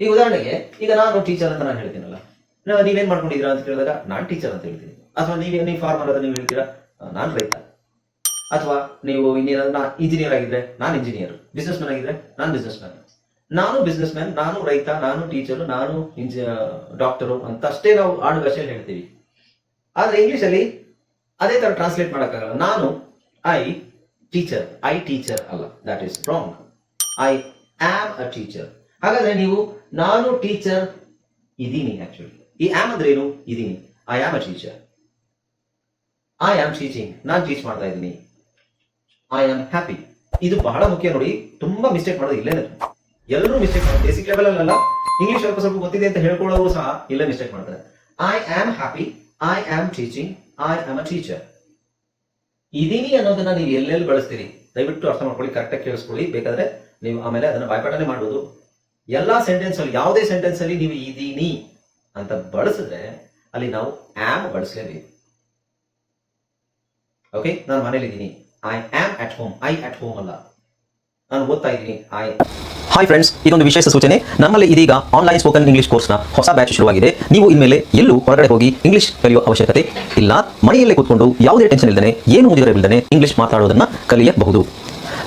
ಈಗ ಉದಾಹರಣೆಗೆ, ಈಗ ನಾನು ಟೀಚರ್ ಅಂತ ನಾನು ಹೇಳ್ತೀನಲ್ಲ. ನಾವು ನೀವೇನ್ ಮಾಡ್ಕೊಂಡಿದ್ದೀರಾ ಅಂತ ಕೇಳಿದಾಗ, ನಾನು ಟೀಚರ್ ಅಂತ ಹೇಳ್ತೀನಿ. ಅಥವಾ ನೀವೇ, ನೀವು ಫಾರ್ಮರ್ ಅಂತ ನೀವು ಹೇಳ್ತೀರಾ? ನಾನು ರೈತ. ಅಥವಾ ನೀವು ಇನ್ನೇನಾದ್ರು ನಾ ಇಂಜಿನಿಯರ್ ಆಗಿದ್ರೆ ನಾನು ಇಂಜಿನಿಯರ್ ಬಿಸ್ನೆಸ್ ಮ್ಯಾನ್ ಆಗಿದ್ರೆ ನಾನು ಬಿಸ್ನೆಸ್ ಮ್ಯಾನ್ ನಾನು ಬಿಸ್ನೆಸ್ ಮ್ಯಾನ್ ನಾನು ರೈತ, ನಾನು ಟೀಚರ್ ನಾನು ಇಂಜಿ ಡಾಕ್ಟರು ಅಂತ ಅಷ್ಟೇ ನಾವು ಆಡು ಭಾಷೆಯಲ್ಲಿ ಹೇಳ್ತೀವಿ. ಆದ್ರೆ ಇಂಗ್ಲಿಷ್ ಅಲ್ಲಿ ಅದೇ ತರ ಟ್ರಾನ್ಸ್ಲೇಟ್ ಮಾಡೋಕ್ಕಾಗಲ್ಲ. ನಾನು ಐ ಟೀಚರ್ ಐ ಟೀಚರ್ ಅಲ್ಲ. That is wrong I am a teacher ಹಾಗಾದ್ರೆ ನೀವು, ನಾನು ಟೀಚರ್ ಇದೀನಿ ಆಕ್ಚುಲಿ ಈ ಆಮ್ ಅಂದ್ರೆ ಏನು? ಇದೀನಿ. I am a teacher I am teaching ನಾನು ಟೀಚ್ ಮಾಡ್ತಾ ಇದ್ದೀನಿ ಐ ಆಮ್ ಹ್ಯಾಪಿ ಇದು ಬಹಳ ಮುಖ್ಯ ನೋಡಿ. ತುಂಬಾ ಮಿಸ್ಟೇಕ್ ಮಾಡೋದು ಇಲ್ಲೇ ಎಲ್ಲರೂ ಮಿಸ್ಟೇಕ್ ಮಾಡ್ತಾರೆ. ಬೇಸಿಕ್ ಲೆವೆಲ್ ಅಲ್ಲ ಇಂಗ್ಲಿಷ್ ಸ್ವಲ್ಪ ಸ್ವಲ್ಪ ಗೊತ್ತಿದೆ ಅಂತ ಹೇಳ್ಕೊಳ್ಳೋರು ಸಹ ಇಲ್ಲೇ ಮಿಸ್ಟೇಕ್ ಮಾಡ್ತಾರೆ. I am happy I am teaching I am a teacher ಇದೀನಿ ಅನ್ನೋದನ್ನ ನೀವು ಎಲ್ಲೆಲ್ಲಿ ಬಳಸ್ತೀರಿ? ದಯವಿಟ್ಟು ಅರ್ಥ ಮಾಡ್ಕೊಳ್ಳಿ ಕರೆಕ್ಟಾಗಿ ಕೇಳಿಸ್ಕೊಳ್ಳಿ. ಬೇಕಾದ್ರೆ ನೀವು ಆಮೇಲೆ ಅದನ್ನ ಬಾಯ್ಪಾಠನೆ ಮಾಡ್ಬೋದು. ಎಲ್ಲಾ ಸೆಂಟೆನ್ಸ್ ಅಲ್ಲಿ, ಯಾವುದೇ ಸೆಂಟೆನ್ಸ್ ಅಲ್ಲಿ ನೀವು ಇದೀನಿ ಅಂತ ಬಳಸಿದ್ರೆ ಅಲ್ಲಿ ನಾವು ಆಮ್ ಬಳಸಲೇಬೇಕು. ಓಕೆ ನಾನು ಮನೇಲಿ ಇದ್ದೀನಿ I am at home I at home ಅಲ್ಲ. ನಾನು ಓದ್ತಾ ಇದ್ದೀನಿ ಐ ಹಾಯ್ ಫ್ರೆಂಡ್ಸ್ ಇದೊಂದು ವಿಶೇಷ ಸೂಚನೆ. ನಮ್ಮಲ್ಲಿ ಇದೀಗ ಆನ್ಲೈನ್ ಸ್ಪೋಕನ್ ಇಂಗ್ಲಿಷ್ ಕೋರ್ಸ್ನ ಹೊಸ ಬ್ಯಾಚ್ ಶುರುವಾಗಿದೆ. ನೀವು ಇನ್ಮೇಲೆ ಎಲ್ಲೂ ಹೊರಗಡೆ ಹೋಗಿ ಇಂಗ್ಲಿಷ್ ಕಲಿಯುವ ಅವಶ್ಯಕತೆ ಇಲ್ಲ. ಮನೆಯಲ್ಲೇ ಕೂತ್ಕೊಂಡು ಯಾವುದೇ ಟೆನ್ಷನ್ ಇಲ್ಲದೆ ಏನು ಮುಗಿದಿರಬಿಲ್ಲದೆ ಇಂಗ್ಲಿಷ್ ಮಾತಾಡೋದನ್ನ ಕಲಿಯಬಹುದು.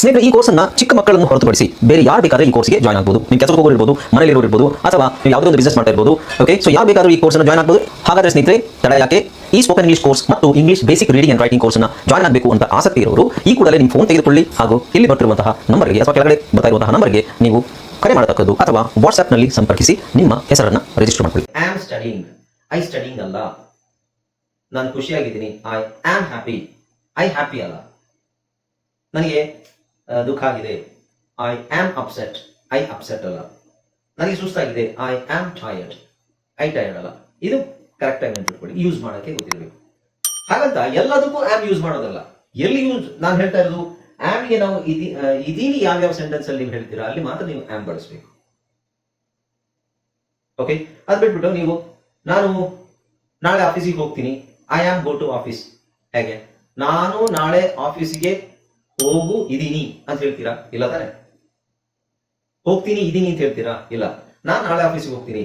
ಸ್ನೇಹಿತರೆ, ಈ ಕೋರ್ಸನ್ನ ಚಿಕ್ಕ ಮಕ್ಕಳನ್ನು ಹೊರತುಪಡಿಸಿ ಬೇರೆ ಯಾರು ಬೇಕಾದ್ರೆ ಈ ಕೋರ್ಸ್ಗೆ ಜಾಯ್ನ್ ಆಗ್ಬೋದು. ನಿಮ್ಮ ಕೆಲಸಕ್ಕೆ ಹೋಗೋರು ಇರ್ಬೋದು ಮನೆಯಲ್ಲಿ ಇರ್ಬೋದು, ಅಥವಾ ನೀವು ಯಾವುದೋ ಒಂದು ಬಿಸ್ನೆಸ್ ಮಾಡ್ತಾ ಇರ್ಬೋದು ಓಕೆ ಸೊ ಯಾರು ಬೇಕಾದ್ರೂ ಈ ಕೋರ್ಸ್ನ ಜಾಯ್ನ್ ಆಗ್ಬೋದು. ಹಾಗಾದ್ರೆ ಸ್ನೇಹಿತರೆ, ತಡ ಯಾಕೆ? ಈ ಸ್ಪೋಕನ್ ಇಂಗ್ಲಿಷ್ ಕೋರ್ಸ್ ಮತ್ತು English basic reading and writing ಕೋರ್ಸ್ನ ಜಾಯ್ನ್ ಆಗಬೇಕು ಅಂತ ಆಸಕ್ತಿ ಇರೋರು, ಈ ಕೂಡಲೇ ನಿಮ್ಮ ಫೋನ್ ತೆಗೆದುಕೊಳ್ಳಿ. ಹಾಗೂ ಇಲ್ಲಿ ಬರ್ತಿರುವಂತಹ ನಂಬರ್ಗೆ ಅಥವಾ ಕೆಳಗಡೆ ಬರ್ತಾ ಇರುವಂತಹ ನಂಬರ್ಗೆ ನೀವು ಕರೆ ಮಾಡತಕ್ಕದ್ದು ಅಥವಾ ವಾಟ್ಸ್ಆಪ್ನಲ್ಲಿ ಸಂಪರ್ಕಿಸಿ ನಿಮ್ಮ ಹೆಸರನ್ನು ರಿಜಿಸ್ಟರ್ ಮಾಡಿಕೊಳ್ಳಿ. ಆಮ್ ಸ್ಟಡಿಂಗ್ ಐ ಸ್ಟಡಿಂಗ್ ಅಲ್ಲ ನಾನು ಖುಷಿಯಾಗಿದ್ದೀನಿ. I am happy I happy ಅಲ್ಲ. ನನಗೆ ದುಃಖ ಆಗಿದೆ. I am upset I upset ಅಲ್ಲ. ನನಗೆ ಸುಸ್ತಾಗಿದೆ. I am tired I tired ಅಲ್ಲ. ಇದು ಕರೆಕ್ಟ್ ಆಗಿ ನೆನ್ಪಿಟ್ಕೊಳ್ಳಿ ಯೂಸ್ ಮಾಡೋಕ್ಕೆ ಗೊತ್ತಿರಬೇಕು. ಹಾಗಂತ ಎಲ್ಲದಕ್ಕೂ ಆಮ್ ಯೂಸ್ ಮಾಡೋದಲ್ಲ. ಎಲ್ಲಿ ಯೂಸ್ ನಾನು ಹೇಳ್ತಾ ಇರೋದು ಆಮ್ಗೆ ನಾವು ಇದೀನಿ ಯಾವ್ಯಾವ ಸೆಂಟೆನ್ಸ್ ಅಲ್ಲಿ ನೀವು ಹೇಳ್ತೀರಾ, ಅಲ್ಲಿ ಮಾತ್ರ ನೀವು ಆಮ್ ಬಳಸಬೇಕು. ಓಕೆ ಅದ್ ಬಿಟ್ಬಿಟ್ಟು ನೀವು, ನಾನು ನಾಳೆ ಆಫೀಸಿಗೆ ಹೋಗ್ತೀನಿ. I am go to office ಹೇಗೆ? ನಾನು ನಾಳೆ ಆಫೀಸಿಗೆ ಹೋಗು, ಇದೀನಿ ಅಂತ ಹೇಳ್ತೀರಾ? ಇಲ್ಲ ತಾನೆ. ಹೋಗ್ತೀನಿ, ಇದೀನಿ ಅಂತ ಹೇಳ್ತೀರಾ? ಇಲ್ಲ. ನಾನು ನಾಳೆ ಆಫೀಸಿಗೆ ಹೋಗ್ತೀನಿ.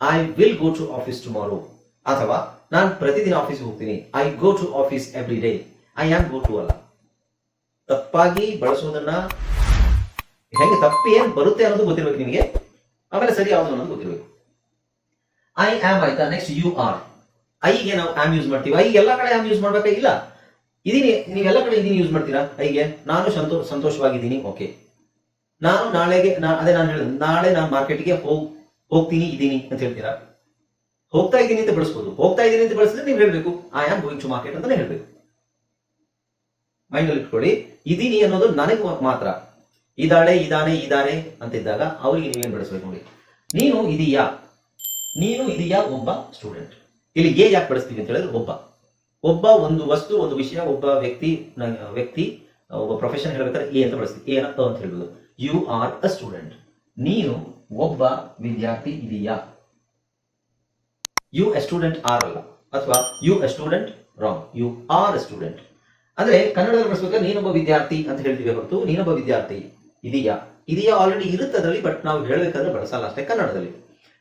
I will go to office tomorrow ಅಥವಾ ನಾನು ಪ್ರತಿದಿನ ಆಫೀಸ್ಗೆ ಹೋಗ್ತೀನಿ. I go to office every day I am go to ಅಲ್ಲ. ತಪ್ಪಾಗಿ ಬಳಸೋದನ್ನ ಹೆಂಗೆ ತಪ್ಪಿ ಏನ್ ಬರುತ್ತೆ ಅನ್ನೋದು ಗೊತ್ತಿರ್ಬೇಕು ನಿಮಗೆ. ಆಮೇಲೆ ಸರಿ ಯಾವ್ದು ಅನ್ನೋದು ಗೊತ್ತಿರ್ಬೇಕು. ಐ ಆಮ್ ಆಯ್ತಾ ನೆಕ್ಸ್ಟ್ ಯು ಆರ್ ಐಗೆ ನಾವು ಆಮ್ ಯೂಸ್ ಮಾಡ್ತೀವಿ. ಐ ಎಲ್ಲ ಕಡೆ ಆಮ್ ಯೂಸ್ ಮಾಡ್ಬೇಕಾ? ಇಲ್ಲ. ಇದೀನಿ, ನೀವೆಲ್ಲ ಕಡೆ ಇದೀನಿ ಯೂಸ್ ಮಾಡ್ತೀರಾ? ಐಗೆ ನಾನು ಸಂತೋ ಸಂತೋಷವಾಗಿದ್ದೀನಿ ಓಕೆ ನಾನು ನಾಳೆಗೆ ಅದೇ ನಾನು ಹೇಳಿದೆ ನಾಳೆ ನಾನು ಮಾರ್ಕೆಟ್ಗೆ ಹೋಗ್ ಹೋಗ್ತೀನಿ, ಇದೀನಿ ಅಂತ ಹೇಳ್ತೀರಾ? ಹೋಗ್ತಾ ಇದ್ದೀನಿ ಅಂತ ಬಳಸ್ಬೋದು. ಹೋಗ್ತಾ ಇದ್ದೀನಿ ಅಂತ ಬಳಸಿದ್ರೆ ನೀವು ಹೇಳ್ಬೇಕು I am going to market ಅಂತಾನೆ ಹೇಳ್ಬೇಕು. ಮೈಂಡ್ ಅಲ್ಲಿ ಇಟ್ಕೊಳ್ಳಿ, ಇದೀನಿ ಅನ್ನೋದು ನನಗೆ ಮಾತ್ರ. ಇದಾಳೆ, ಇದಾನೆ ಇದಾನೆ ಅಂತ ಇದ್ದಾಗ ಅವರಿಗೆ ನೀವೇನ್ ಬಳಸ್ಬೇಕು ನೋಡಿ. ನೀನು ಇದೀಯಾ? ನೀನು ಇದೀಯಾ ಒಬ್ಬ ಸ್ಟೂಡೆಂಟ್. ಇಲ್ಲಿ ಏಜ್ ಯಾಕೆ ಬಳಸ್ತೀವಿ ಅಂತ ಹೇಳಿದ್ರೆ ಒಬ್ಬ. ಒಬ್ಬ ಒಂದು ವಸ್ತು, ಒಂದು ವಿಷಯ ಒಬ್ಬ ವ್ಯಕ್ತಿ ವ್ಯಕ್ತಿ, ಒಬ್ಬ ಪ್ರೊಫೆಷನ್ ಹೇಳ್ಬೇಕಾದ್ರೆ ಎ ಅಂತ ಬಳಸ್ತೀವಿ. ಎ ಅಂತ ಹೇಳ್ಬೋದು. ಯು ಆರ್ ಅ ಸ್ಟೂಡೆಂಟ್ ನೀನು ಒಬ್ಬ ವಿದ್ಯಾರ್ಥಿ ಇದೆಯಾ? ಯು ಎ ಸ್ಟೂಡೆಂಟ್ ಆರ್ ಅಲ್ಲ. ಅಥವಾ you a student wrong you are a student ಅಂದ್ರೆ ಕನ್ನಡದಲ್ಲಿ ಬಳಸ್ಬೇಕಾದ್ರೆ ನೀನೊಬ್ಬ ವಿದ್ಯಾರ್ಥಿ ಅಂತ ಹೇಳ್ತೀವಿ ಹೊರತು ನೀನೊಬ್ಬ ವಿದ್ಯಾರ್ಥಿ ಇದೆಯಾ? ಇದೆಯಾ ಆಲ್ರೆಡಿ ಇರುತ್ತದಲ್ಲಿ ಬಟ್ ನಾವು ಹೇಳಬೇಕಾದ್ರೆ ಬಳಸಲ್ಲ ಅಷ್ಟೇ ಕನ್ನಡದಲ್ಲಿ.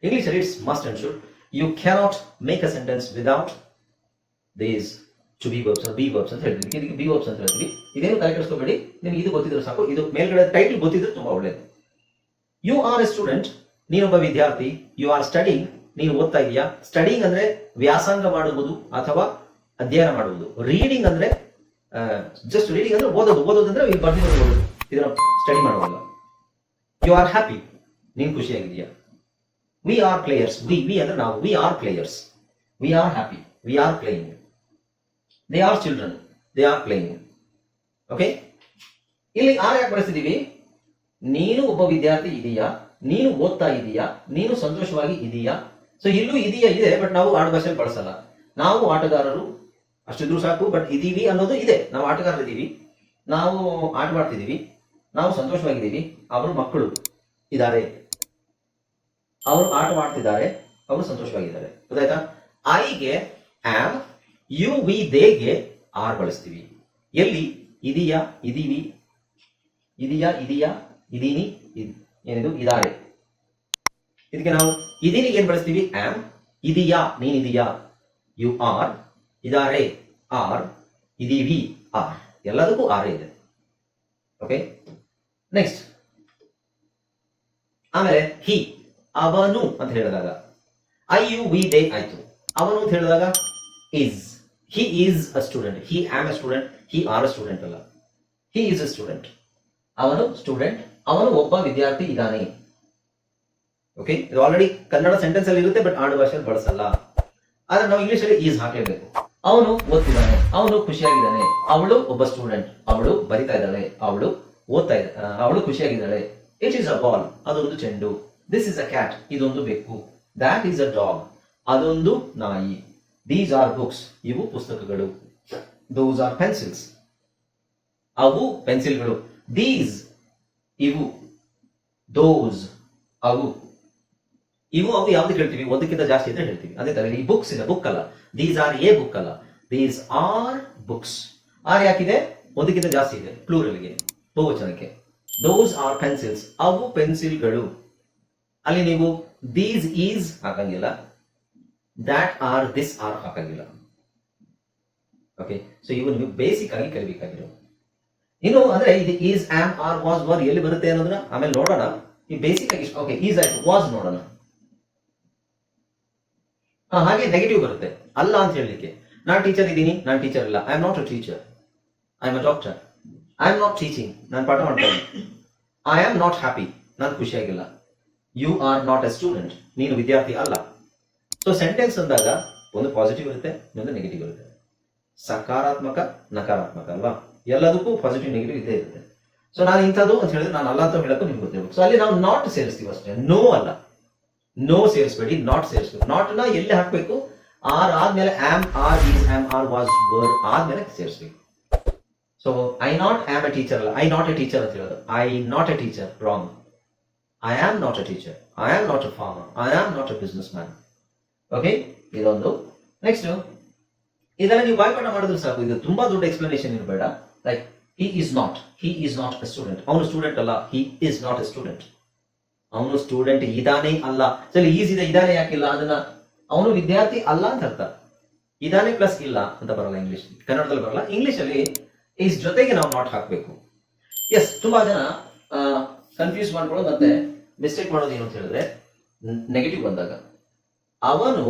English it's must and should you cannot make a sentence without these to be verbs be verbs ಅಂತ ಹೇಳ್ತೀವಿ. ಇದಕ್ಕೆ ಬಿ ವರ್ಬ್ಸ್ ಅಂತ ಹೇಳ್ತೀವಿ. ಇದೇನು ತಲೆ ನಿಮಗೆ ಇದು ಗೊತ್ತಿದ್ರೆ ಸಾಕು. ಇದು ಮೇಲ್ಗಡೆ ಟೈಟಲ್ ಗೊತ್ತಿದ್ರೆ ತುಂಬಾ ಒಳ್ಳೇದು. ಯು ಆರ್ ಎ ಸ್ಟೂಡೆಂಟ್ ನೀನೊಬ್ಬ ವಿದ್ಯಾರ್ಥಿ. ಯು ಆರ್ ಸ್ಟಡಿಂಗ್ ನೀನು ಓದ್ತಾ ಇದೆಯಾ? ಸ್ಟಡಿಂಗ್ ಅಂದ್ರೆ ವ್ಯಾಸಂಗ ಮಾಡುವುದು ಅಥವಾ ಅಧ್ಯಯನ ಮಾಡುವುದು. ರೀಡಿಂಗ್ ಅಂದ್ರೆ ಜಸ್ಟ್ ರೀಡಿಂಗ್ ಅಂದ್ರೆ ಓದೋದು. ಓದೋದು ಅಂದ್ರೆ ಬರ್ದಿರೋದು ಓದೋದು ಇದನ್ನ ಸ್ಟಡಿ ಮಾಡೋದಲ್ಲ ಯು ಆರ್ ಹ್ಯಾಪಿ ನೀನು ಖುಷಿಯಾಗಿದೆಯಾ we are players we we ಅಂದ್ರೆ ನಾವು. We are players we are happy we are playing they are children they are playing okay ಇಲ್ಲಿ ಆರ್ ಯಾಕೆ ಬಳಸಿದೀವಿ ನೀನು ಒಬ್ಬ ವಿದ್ಯಾರ್ಥಿ ಇದೆಯಾ? ನೀನು ಓದ್ತಾ ಇದೀಯಾ? ನೀನು ಸಂತೋಷವಾಗಿ ಇದೀಯಾ? ಸೊ ಇಲ್ಲೂ ಇದೆಯಾ ಇದೆ ಬಟ್ ನಾವು ಆಡು ಭಾಷೆಯಲ್ಲಿ ಬಳಸಲ್ಲ. ನಾವು ಆಟಗಾರರು, ಅಷ್ಟಿದ್ರು ಸಾಕು ಬಟ್ ಇದೀವಿ ಅನ್ನೋದು ಇದೆ. ನಾವು ಆಟಗಾರರಿದ್ದೀವಿ ನಾವು ಆಟ ಮಾಡ್ತಿದ್ದೀವಿ ನಾವು ಸಂತೋಷವಾಗಿದ್ದೀವಿ ಅವರು ಮಕ್ಕಳು ಇದ್ದಾರೆ. ಅವರು ಆಟವಾಡ್ತಿದ್ದಾರೆ ಅವರು ಸಂತೋಷವಾಗಿದ್ದಾರೆ. ಗೊತ್ತಾಯ್ತಾ? ಐಗೆ ಆಮ್ ಯು ವಿ ದೇಗೆ ಆರ್ ಬಳಸ್ತೀವಿ. ಎಲ್ಲಿ? ಇದೀಯಾ ಇದೀವಿ ಇದೀಯಾ ಇದೀಯಾ, ಇದೀನಿ, ಇದ್- ಏನಿದು? ಇದಾರೆ. ಇದಕ್ಕೆ ನಾವು ಇದೀನಿ ಏನ್ ಬಳಸ್ತೀವಿ? ಆಮ್. ಇದಿಯಾ ಇದಿಯಾ. You are. ಇದಾರೆ. ಆರ್. ಇದೀವಿ, ಆರ್. ಎಲ್ಲದಕ್ಕೂ ಆರ್ ಇದೆ. ಓಕೆ ನೆಕ್ಸ್ಟ್ ಆಮೇಲೆ ಹಿ, ಅವನು ಅಂತ ಹೇಳಿದಾಗ. ಐ ಯು ವಿ ದೇ ಆಯ್ತು. ಅವನು ಅಂತ ಹೇಳಿದಾಗ is he is a student he am a student he are a student ಅಲ್ಲ. ಹಿ ಈಸ್ ಅ ಸ್ಟೂಡೆಂಟ್ ಅವನು ಸ್ಟೂಡೆಂಟ್ ಅವನು ಒಬ್ಬ ವಿದ್ಯಾರ್ಥಿ ಇದ್ದಾನೆ. ಓಕೆ ಇದು ಆಲ್ರೆಡಿ ಕನ್ನಡ ಸೆಂಟೆನ್ಸ್ ಅಲ್ಲಿ ಇರುತ್ತೆ ಬಟ್ ಆಡು ಭಾಷೆಯಲ್ಲಿ ಬಳಸಲ್ಲ. ಆದ್ರೆ ನಾವು ಇಂಗ್ಲಿಷ್ ಅಲ್ಲಿ ಈಸ್ ಹಾಕಲೇಬೇಕು. ಅವನು ಓದ್ತಿದ್ದಾನೆ. ಅವನು ಖುಷಿಯಾಗಿದ್ದಾನೆ. ಅವಳು ಒಬ್ಬ ಸ್ಟೂಡೆಂಟ್ ಅವಳು ಬರಿತಾ ಇದ್ದಾಳೆ. ಅವಳು ಓದ್ತಾ ಇದ್ದ ಅವಳು ಖುಷಿಯಾಗಿದ್ದಾಳೆ. ಇಟ್ ಈಸ್ ಅ ಬಾಲ್ ಅದೊಂದು ಚೆಂಡು. ದಿಸ್ ಇಸ್ ಅ ಕ್ಯಾಟ್ ಇದೊಂದು ಬೆಕ್ಕು. ದ್ಯಾಟ್ ಈಸ್ ಅ ಡಾಗ್ ಅದೊಂದು ನಾಯಿ. ದೀಸ್ ಆರ್ ಬುಕ್ಸ್ ಇವು ಪುಸ್ತಕಗಳು. ದೋಸ್ ಆರ್ ಪೆನ್ಸಿಲ್ಸ್ ಅವು ಪೆನ್ಸಿಲ್ಗಳು ದೀಸ್ ಇವು. ದೋಸ್ ಅವು. ಇವು, ಅವು ಯಾವ್ದು ಹೇಳ್ತೀವಿ? ಒಂದಕ್ಕಿಂತ ಜಾಸ್ತಿ ಅಂತ ಹೇಳ್ತೀವಿ. ಅದೇ ತರ ಈ ಬುಕ್ಸ್ ಇದೆ ಬುಕ್ ಅಲ್ಲ. ದೀಸ್ ಆರ್ ಎ ಬುಕ್ ಅಲ್ಲ. ದೀಸ್ ಆರ್ ಬುಕ್ಸ್ ಆರ್ ಯಾಕಿದೆ? ಒಂದಕ್ಕಿಂತ ಜಾಸ್ತಿ ಇದೆ. ಪ್ಲೂರಲ್ಗೆ ಬಹುವಚನಕ್ಕೆ. ದೋಸ್ ಆರ್ ಪೆನ್ಸಿಲ್ಸ್ ಅವು ಪೆನ್ಸಿಲ್ಗಳು ಅಲ್ಲಿ ನೀವು ದೀಸ್ ಈಸ್ ಹಾಕಂಗಿಲ್ಲ. ದ್ಯಾಟ್ ಆರ್ ದಿಸ್ ಆರ್ ಹಾಕಂಗಿಲ್ಲ. ಓಕೆ ಸೊ ಇವು ನಿಮಗೆ ಬೇಸಿಕ್ ಆಗಿ ಕಲಿಬೇಕಾಗಿರೋ ಇನ್ನು ಅಂದ್ರೆ ಇದು is am are was were ಎಲ್ಲಿ ಬರುತ್ತೆ ಅನ್ನೋದನ್ನ ಆಮೇಲೆ ನೋಡೋಣ. ಈ ಬೇಸಿಕ್ ಆಗಿ ಓಕೆ ಈಸ್ ಆಯ್ತು ವಾಸ್ ನೋಡೋಣ. ಹಾಗೆ ನೆಗೆಟಿವ್ ಬರುತ್ತೆ. ಅಲ್ಲ ಅಂತ ಹೇಳಲಿಕ್ಕೆ. ನಾನು ಟೀಚರ್ ಇದ್ದೀನಿ ನಾನು ಟೀಚರ್ ಇಲ್ಲ. I am not a teacher I am a doctor I am not teaching ನಾನು ಪಾಠ ಮಾಡ್ತೇನೆ ಐ ಆಮ್ ನಾಟ್ ಹ್ಯಾಪಿ ನಾನು ಖುಷಿಯಾಗಿಲ್ಲ. You are not a student ನೀನು ವಿದ್ಯಾರ್ಥಿ ಅಲ್ಲ. ಸೊ ಸೆಂಟೆನ್ಸ್ ಅಂದಾಗ ಒಂದು ಪಾಸಿಟಿವ್ ಇರುತ್ತೆ, ಇನ್ನೊಂದು ನೆಗೆಟಿವ್ ಇರುತ್ತೆ. ಸಕಾರಾತ್ಮಕ, ನಕಾರಾತ್ಮಕ ಅಲ್ವಾ? ಎಲ್ಲದಕ್ಕೂ ಪಾಸಿಟಿವ್ ನೆಗೆಟಿವ್ ಇದೇ ಇರುತ್ತೆ. ಸೊ ನಾನು ಇಂಥದ್ದು ಅಂತ ಹೇಳಿದ್ರೆ ನಾನು ಅಲ್ಲ ಅಂತ ಹೇಳಕ್ಕೂ ನಿಮ್ಗೆ ಗೊತ್ತಿರಬೇಕು ಸೊ ಅಲ್ಲಿ ನಾವು ನಾಟ್ ಸೇರಿಸ್ತೀವಿ ಅಷ್ಟೇ. ನೋ ಅಲ್ಲ. ನೋ ಸೇರಿಸ್ಬೇಡಿ ನಾಟ್ ಸೇರಿಸ್ಬೇಕು. ನಾಟ್ನ ಎಲ್ಲಿ ಹಾಕ್ಬೇಕು? ಆರ್ ಆದ್ಮೇಲೆ am are is am are was were ಆದ್ಮೇಲೆ ಸೇರಿಸ್ಬೇಕು so I not am a teacher ಅಲ್ಲ. ಐ ನಾಟ್ ಎ ಟೀಚರ್ ಅಂತ ಹೇಳೋದು. I not a teacher wrong I am not a teacher I am not a farmer I am not a businessman okay ಇದೊಂದು. Next ಇದನ್ನ ನೀವು ಬಾಯ್ಪಾಠ ಮಾಡಿದ್ರೆ ಸಾಕು, ಇದು ತುಂಬಾ ದೊಡ್ಡ explanation ಇರಬೇಡ. Like he is not he is not a student ಅವನು ಸ್ಟೂಡೆಂಟ್ ಅಲ್ಲ he is not a student ಅವನು ಸ್ಟೂಡೆಂಟ್ ಇದಾನೆ ಅಲ್ಲ. ಸರಿ ಈಸ್ ಇದೆ ಇದಾನೆ ಯಾಕಿಲ್ಲ? ಅದನ್ನ ಅವನು ವಿದ್ಯಾರ್ಥಿ ಅಲ್ಲ ಅಂತ ಅರ್ಥ. ಇದಾನೆ ಪ್ಲಸ್ ಇಲ್ಲ ಅಂತ ಬರಲ್ಲ ಇಂಗ್ಲಿಷ್ ಕನ್ನಡದಲ್ಲಿ ಬರಲ್ಲ. ಇಂಗ್ಲಿಷ್ ಅಲ್ಲಿ ಈಸ್ ಜೊತೆಗೆ ನಾವು ನಾಟ್ ಹಾಕ್ಬೇಕು. ಎಸ್ ತುಂಬಾ ಜನ ಕನ್ಫ್ಯೂಸ್ ಮಾಡ್ಕೊಳ್ಳೋದು ಮತ್ತೆ ಮಿಸ್ಟೇಕ್ ಮಾಡೋದು ಏನು ಅಂತ ಹೇಳಿದ್ರೆ ನೆಗೆಟಿವ್ ಬಂದಾಗ. ಅವನು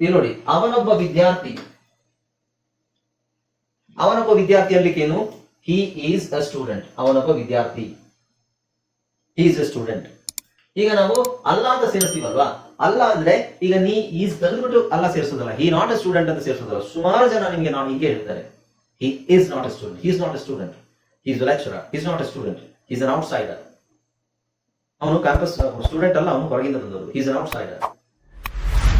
ಇಲ್ಲಿ ನೋಡಿ, ಅವನೊಬ್ಬ ವಿದ್ಯಾರ್ಥಿ. ಅವನೊಬ್ಬ ವಿದ್ಯಾರ್ಥಿ ಅನ್ಲಿಕ್ಕೇನು ಹಿ ಈಸ್ ಅ ಸ್ಟೂಡೆಂಟ್ ಅವನೊಬ್ಬ ವಿದ್ಯಾರ್ಥಿ. ಈಸ್ ಅ ಸ್ಟೂಡೆಂಟ್ ಈಗ ನಾವು ಅಲ್ಲ ಅಂತ ಸೇರಿಸ್ತೀವಲ್ವಾ? ಅಲ್ಲ ಅಂದ್ರೆ, ಈಗ ನೀ ಈಸ್ ತೆಗೆದ್ಬಿಟ್ಟು ಅಲ್ಲ ಸೇರಿಸೋದಲ್ಲ. ಹಿ ನಾಟ್ ಅ ಸ್ಟೂಡೆಂಟ್ ಅಂತ ಸೇರಿಸೋದಲ್ಲ. ಸುಮಾರು ಜನ ನಿಮಗೆ ನಾನು ಹೀಗೆ ಹೇಳ್ತಾರೆ. He is not a student he is not a student he is lecturer is not a student is an outsider ಅವನು ಕ್ಯಾಂಪಸ್ ಸ್ಟೂಡೆಂಟ್ ಅಲ್ಲ, ಅವನು ಹೊರಗಿಂದ ಬಂದವರು is an outsider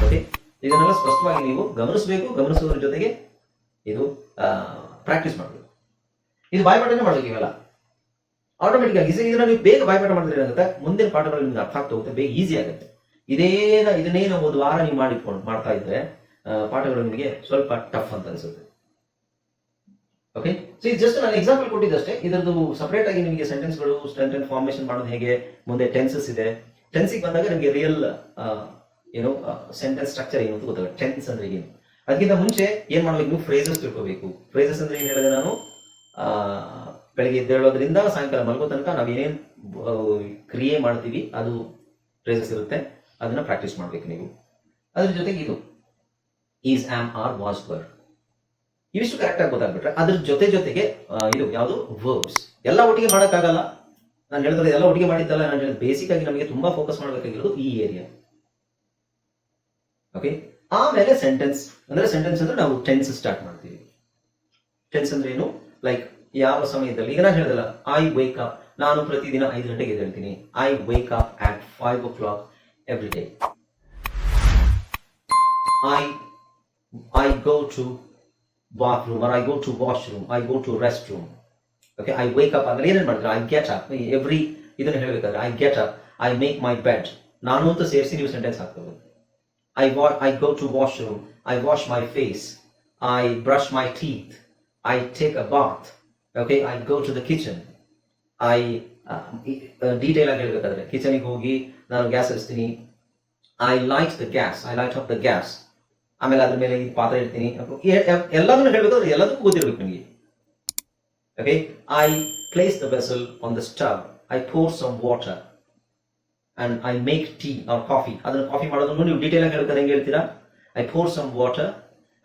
okay ಇದನ್ನೆಲ್ಲ ಸ್ಪಷ್ಟವಾಗಿ ನೀವು ಗಮನಿಸಬೇಕು. ಗಮನಿಸುವುದರ ಜೊತೆಗೆ ಇದು ಪ್ರಾಕ್ಟೀಸ್ ಮಾಡಬೇಕು. ಇದು ಬಾಯ್ಪಾಠನೇ ಮಾಡಬೇಕು ಇವೆಲ್ಲ ಆಟೋಮೆಟಿಕ್ ಆಗಿ ಇದನ್ನ ನೀವು ಬೇಗ ಬಾಯ್ಪಾಠ ಮಾಡಿದ್ರೆ ಏನಾಗುತ್ತೆ? ಮುಂದಿನ ಪಾಠಗಳು ನಿಮ್ಗೆ ಅರ್ಥ ಆಗ್ತಾ ಹೋಗುತ್ತೆ. ಬೇಗ ಈಸಿ ಆಗುತ್ತೆ. ಇದೇನ ಇದನ್ನೇ ಒಂದು ವಾರ ನೀವು ಮಾಡಿಕೊಂಡು ಮಾಡ್ತಾ ಇದ್ರೆ ಪಾಠಗಳು ನಿಮಗೆ ಸ್ವಲ್ಪ ಟಫ್ ಅಂತ ಅನಿಸುತ್ತೆ. ಓಕೆ ಸೊ ಇದು ಜಸ್ಟ್ ನಾನು ಎಕ್ಸಾಂಪಲ್ ಕೊಟ್ಟಿದ್ದಷ್ಟೇ. ಇದರದ್ದು ಸಪರೇಟ್ ಆಗಿ ನಿಮಗೆ ಸೆಂಟೆನ್ಸ್ಗಳು ಅಂಡ್ ಫಾರ್ಮೇಶನ್ ಮಾಡೋದು ಹೇಗೆ, ಮುಂದೆ ಟೆನ್ಸಸ್ ಇದೆ. ಟೆನ್ಸಿಗೆ ಬಂದಾಗ ನಿಮಗೆ ರಿಯಲ್ ಏನು ಸೆಂಟೆನ್ಸ್ ಸ್ಟ್ರಕ್ಚರ್ ಏನು ಅಂತ ಗೊತ್ತಾಗುತ್ತೆ. ಟೆನ್ಸ್ ಅಂದ್ರೆ ಏನು? ಅದಕ್ಕಿಂತ ಮುಂಚೆ ಏನ್ ಮಾಡ್ಬೇಕು ನೀವು? ಫ್ರೇಸಸ್ ತಿಳ್ಕೋಬೇಕು. ಫ್ರೇಸಸ್ ಅಂದ್ರೆ ಏನ್ ಹೇಳಿದೆ ನಾನು? ಬೆಳಗ್ಗೆ ಎದ್ದೇಳೋದ್ರಿಂದ ಸಾಯಂಕಾಲ ಮಲಗೋ ತನಕ ನಾವು ಕ್ರಿಯೆ ಮಾಡ್ತೀವಿ, ಅದು ಫ್ರೇಸಸ್ ಇರುತ್ತೆ. ಅದನ್ನ ಪ್ರಾಕ್ಟೀಸ್ ಮಾಡ್ಬೇಕು ನೀವು. ಅದ್ರ ಜೊತೆಗೆ ಇದು. Is am are was were ಇವಿಷ್ಟು ಕರೆಕ್ಟ್ ಆಗಿ ಗೊತ್ತಾಗ್ಬಿಟ್ರೆ ಅದ್ರ ಜೊತೆ ಜೊತೆಗೆ ಇದು ಯಾವುದು? ವರ್ಬ್ಸ್ ಎಲ್ಲ ಒಟ್ಟಿಗೆ ಮಾಡೋಕ್ಕಾಗಲ್ಲ. ನಾನು ಹೇಳಿದ್ರೆ ಎಲ್ಲ ಒಟ್ಟಿಗೆ ಮಾಡಿದ್ದಲ್ಲ. ನಾನು ಹೇಳಿದ ಬೇಸಿಕ್ ಆಗಿ ನಮಗೆ ತುಂಬಾ ಫೋಕಸ್ ಮಾಡಬೇಕಾಗಿರೋದು ಈ ಏರಿಯಾ ಓಕೆ ಆಮೇಲೆ ಸೆಂಟೆನ್ಸ್ ಅಂದ್ರೆ ಸೆಂಟೆನ್ಸ್ ಅಂದ್ರೆ ನಾವು ಟೆನ್ಸ್ ಸ್ಟಾರ್ಟ್ ಮಾಡ್ತೀವಿ. ಟೆನ್ಸ್ ಅಂದ್ರೆ ಏನು? ಲೈಕ್ ಯಾವ ಸಮಯದಲ್ಲಿ? ಈಗ ನಾನು ಹೇಳಿದಲ್ಲ ಐ ವೇಕ್ ಅಪ್ ನಾನು ಪ್ರತಿದಿನ ಐದು ಗಂಟೆಗೆ ಹೇಳ್ತೀನಿ I wake up at five o'clock every day I I go to bathroom or I go to washroom, I go to restroom. Okay I wake up ಅಂದ್ರೆ ಏನೇನು ಮಾಡ್ತೀರಾ ಐ ಗೆಟ್ ಅಪ್ ಎವ್ರಿ ಇದನ್ನ ಹೇಳ್ಬೇಕಾದ್ರೆ I get up I make my bed ನಾನು ಅಂತ ಸೇರಿಸಿ ನೀವು sentence ಹಾಕ್ಬೋದು ಐ ವಾ I go to washroom I wash my face I brush my teeth I take a bath okay I go to the kitchen I detail ಆಗಿ ಹೇಳ್ಬೇಕಾದ್ರೆ ಕಿಚನಿಗೆ ಹೋಗಿ ನಾನು gas ಹಚ್ತೀನಿ I light the gas I light off the gas ಆಮೇಲೆ ಅದ್ರ ಮೇಲೆ ಈ ಪಾತ್ರೆ ಇಡ್ತೀನಿ. ಎಲ್ಲದನ್ನು ಹೇಳ್ಬೇಕಾದ್ರೆ ಎಲ್ಲದಕ್ಕೂ ಗೊತ್ತಿರ್ಬೇಕು ನಿಮಗೆ. Okay I place the vessel on the stove I pour some water and I make tea or coffee ಅದನ್ನು ಕಾಫಿ ಮಾಡೋದನ್ನು ನೀವು ಡೀಟೇಲ್ ಆಗಿ ಹೇಳ್ತಾರೆ ಹೆಂಗೆ ಹೇಳ್ತೀರಾ? I pour some water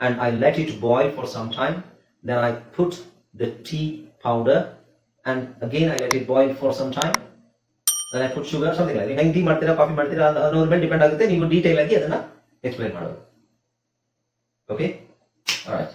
and I let it boil for some time then I put the tea powder and again I let it boil for some time I put sugar something like ಹೆಂಗೆ tea ಮಾಡ್ತೀರಾ coffee ಮಾಡ್ತೀರಾ ಅನ್ನೋದ್ರ ಮೇಲೆ depend ಆಗುತ್ತೆ. ನೀವು detail ಆಗಿ ಅದನ್ನ explain ಮಾಡೋದು. Okay alright